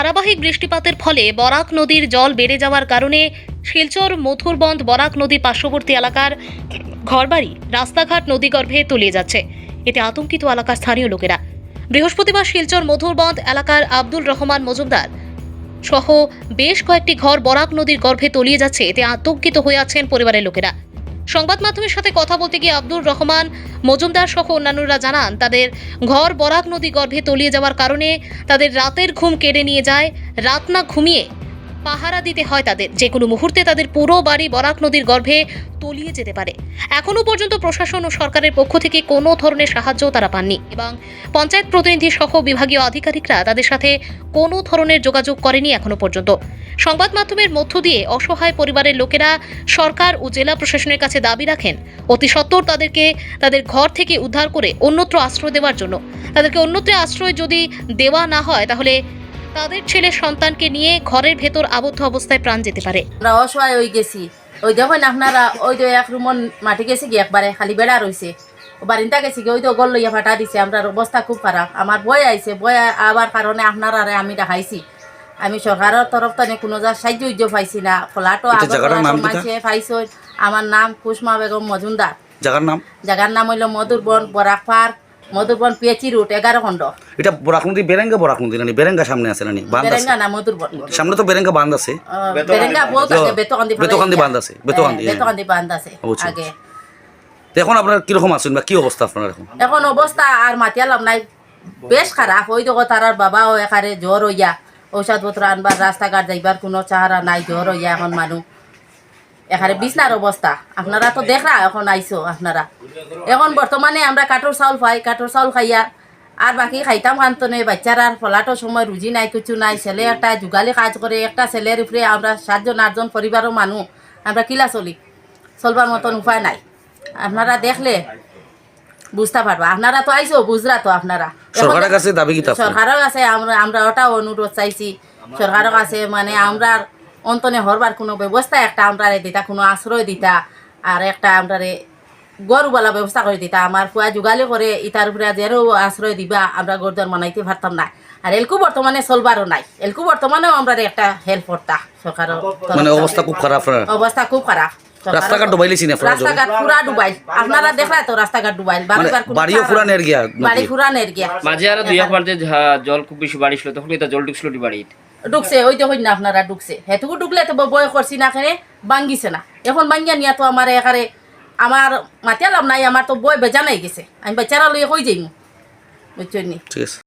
ধারাবাহিক বৃষ্টিপাতের ফলে বরাক নদীর জল বেড়ে যাওয়ার কারণে শিলচর, মথুরবন্ধ, বরাক নদী পার্শ্ববর্তী এলাকার ঘরবাড়ি, রাস্তাঘাট নদীগর্ভে তলিয়ে যাচ্ছে। এতে আতঙ্কিত এলাকার স্থানীয় লোকেরা। বৃহস্পতিবার শিলচর মধুরবন্ধ এলাকার আব্দুল রহমান মজুমদার সহ বেশ কয়েকটি ঘর বরাক নদীর গর্ভে তলিয়ে যাচ্ছে। এতে আতঙ্কিত হয়ে আছেন পরিবারের লোকেরা। সংবাদ মাধ্যমের সাথে কথা বলতে গিয়ে আব্দুর রহমান মজুমদার সহ অন্যান্যরা জানান, তাদের ঘর বরাক নদী গর্ভে তলিয়ে যাওয়ার কারণে তাদের রাতের ঘুম কেড়ে নিয়ে যায়, রাত না ঘুমিয়ে পাহারা দিতে হয় তাদের। যে কোনো মুহূর্তে তাদের পুরো বাড়ি বরাক নদীর গর্ভে তলিয়ে যেতে পারে। এখনও পর্যন্ত প্রশাসন ও সরকারের পক্ষ থেকে কোনো ধরনের সাহায্য তারা পাননি এবং পঞ্চায়েত প্রতিনিধি সহ বিভাগীয় আধিকারিকরা তাদের সাথে কোনো ধরনের যোগাযোগ করেনি এখনও পর্যন্ত। সংবাদ মাধ্যমের মধ্য দিয়ে অসহায় পরিবারের লোকেরা সরকার ও জেলা প্রশাসনের কাছে দাবি রাখেন, অতি সত্বর তাদেরকে তাদের ঘর থেকে উদ্ধার করে অন্যত্র আশ্রয় দেওয়ার জন্য। তাদেরকে অন্যত্র আশ্রয় যদি দেওয়া না হয় তাহলে তাদের ছেলে সন্তানকে নিয়ে ঘরের ভেতর আবদ্ধ অবস্থায় প্রাণ যেতে পারে। আমরা অসহায় হয়ে গেছি। ওই দেখুন আপনারা ওই তো এক রুমন মাটি গেছে কি একবারে খালি বেড়া রয়েছে বারিন্দা গেছি কি ওই তো গল লইয়া ফাটা দিছে আমরা অবস্থা খুব খারাপ। আমার বই আইছে বই আবার কারণে আপনারা আমি দেখাইছি। আমি সরকারের তরফ থেকে কোনো যা সাহায্য পাইছি না। ফলাটো? মাঝে পাইছো আমার নাম কুসমা বেগম মজুমদার। জায়গার নাম? জায়গার নাম হইল মধুরবন বরাকপার মধুরবন পিএচি রুট এগারো খণ্ড। এটা বরাক নদী বেরেঙ্গা বরাক নদী নানি বেরেঙ্গা সামনে আছে নানি বান্ধ আছে। বেরেঙ্গা না মধুরবন সামনে তো বেরেঙ্গা বান্ধ আছে। বেরেঙ্গা বহুত আগে বেতকান্দি বেতকান্দি বান্ধ আছে, বেতকান্দি, হ্যাঁ। বেতকান্দি বান্ধ আছে আগে। এখন আপনার কীরকম আছেন বা কি অবস্থা আপনার এখন? এখন অবস্থা আর মাতিয়ালাম নাই। বেশ খারাপ ওই দেখো তার বাবাও এখানে জ্বর হইয়া ঔষধপত্র আনবার রাস্তাঘাট যাইবার কোনো চাহারা নাই জ্বর হইয়া এখন মানুষ এখানে বিছনার অবস্থা। আপনারা তো দেখরা এখন আইসো আপনারা। এখন বর্তমানে আমরা কাঠোর চাউল পাই কাঠোর চাউল খাইয়া আর বাকি খাইতাম কান্তনে বাচ্চারা আর ফলাটো সময় রুজি নাই কিছু নাই। ছেলে একটা যুগালি কাজ করে একটা ছেলের উপরে আমরা সাতজন আটজন পরিবারের মানুষ আমরা কিলা চলি? চলবার মতন উপায় নাই। আপনারা দেখলে বুঝতে পারবা। আপনারা তো আইসো বুঝরা তো আপনারা। সরকারের কাছে দাবি সরকারের কাছে আমরা আমরা ওটাও অনুরোধ চাইছি। সরকারের কাছে মানে আমরা অন্তনে হরবার কোনো ব্যবস্থা একটা আমরা দিতা কোনো আশ্রয় দিতা আর একটা আমরা গরুবালা ব্যবস্থা করে দিতা। আমার ফুয়া যোগালি করে ইটার উপরে যেরও আশ্রয় দিবা আমরা গরদর মানাইতে পারতাম না। আর এলকু বর্তমানে চলবারও নাই। এলকু বর্তমানেও আমরা একটা হেল্প করতা সরকারের মানে অবস্থা খুব খারাপ অবস্থা খুব খারাপ। রাস্তাঘাট ডুবাইলেছি না আপনারা জল? রাস্তাঘাট পুরা ডুবাই আপনারা দেখলা তো রাস্তাঘাট ডুবাই মানে বাড়িও ফুরানের গিয়া বাড়ি। ফুরানের গিয়া মাঝে আরও দুই একবার যে জল খুব বেশি বাড়ি ছিল তখন এটা জল ঢুকছিল নি বাড়িতে। ঢুকছে, ওই তো না আপনারা ঢুকছে। হেতুকু ঢুকলে তো বয় করছি না এখানে বাঙ্গিছে না। এখন বাঙ্গিয়া নিয়া তো আমার এখানে আমার মাতিয়ালাম নাই আমার তো বয় বেজা নাই গেছে। আমি বেচারা লইয়া কই যাইমু। বুঝছি ঠিক আছে।